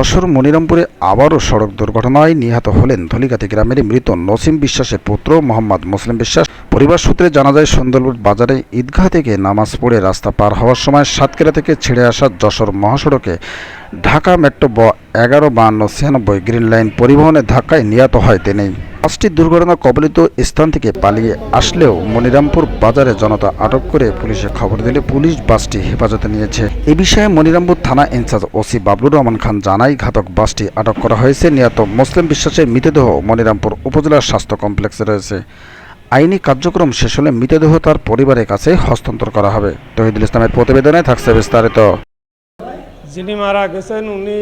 যশোর মনিরামপুরে আবারও সড়ক দুর্ঘটনায় নিহত হলেন ধলিকাতি গ্রামের মৃত নসিম বিশ্বাসের পুত্র মোহাম্মদ মুসলিম বিশ্বাস। পরিবার সূত্রে জানা যায় সুন্দরপুর বাজারে ঈদগাহ থেকে নামাজ পড়ে রাস্তা পার হওয়ার সময় সাতক্ষীরা থেকে ছেড়ে আসা যশোর মহাসড়কে ঢাকা মেট্রো ব এগারো বাহান্ন ছিয়ানব্বই গ্রিন লাইন পরিবহনে ধাক্কায় নিহত হয় তিনি। বাসটি দুর্ঘটনা কবলিত স্থান থেকে পালিয়ে আসলেও মনিরামপুর বাজারে জনতা আটক করে পুলিশে খবর দিলে পুলিশ বাসটি হেফাজতে নিয়েছে। এ বিষয়ে মনিরামপুর থানা ইনচার্জ ওসি বাবলুর রহমান খান জানাই ঘাতক বাসটি আটক করা হয়েছে। নিহত মুসলিম বিশ্বাসের মৃতদেহ মনিরামপুর উপজেলার স্বাস্থ্য কমপ্লেক্সে রয়েছে। আইনি কার্যক্রম শেষ হলে মৃতদেহ তার পরিবারের কাছে হস্তান্তর করা হবে। তহিদুল ইসলামের প্রতিবেদনে থাকছে বিস্তারিত। যিনি মারা গেছেন, উনি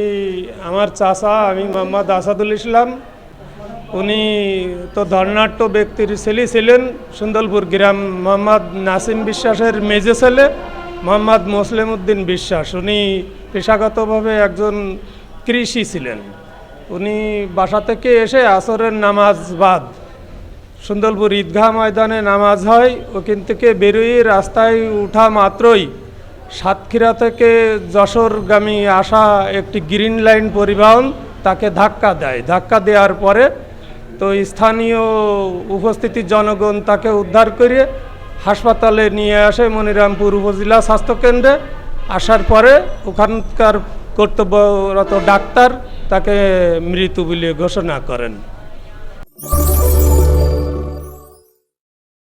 আমার চাচা আমি মোহাম্মদ আসাদুল ইসলাম। উনি তো ধর্নাট্য ব্যক্তির ছেলে ছিলেন সুন্দরপুর গ্রাম, মোহাম্মদ নাসিম বিশ্বাসের মেজে ছেলে, মোহাম্মদ মুসলিম উদ্দিন বিশ্বাস। উনি পেশাগতভাবে একজন কৃষি ছিলেন। উনি বাসা থেকে এসে আসরের নামাজ বাদ, সুন্দরপুর ঈদগাহ ময়দানে নামাজ হয়, ওখান থেকে বেরোয় রাস্তায় উঠা মাত্রই সাতক্ষীরা থেকে যশোরগামী আসা একটি গ্রিন লাইন পরিবহন তাকে ধাক্কা দেয়। ধাক্কা দেওয়ার পরে তো স্থানীয় উপস্থিতি জনগণ তাকে উদ্ধার করে হাসপাতালে নিয়ে আসে মনিরামপুর উপজেলা স্বাস্থ্যকেন্দ্রে। আসার পরে ওখানকার কর্তব্যরত ডাক্তার তাকে মৃত বলে ঘোষণা করেন।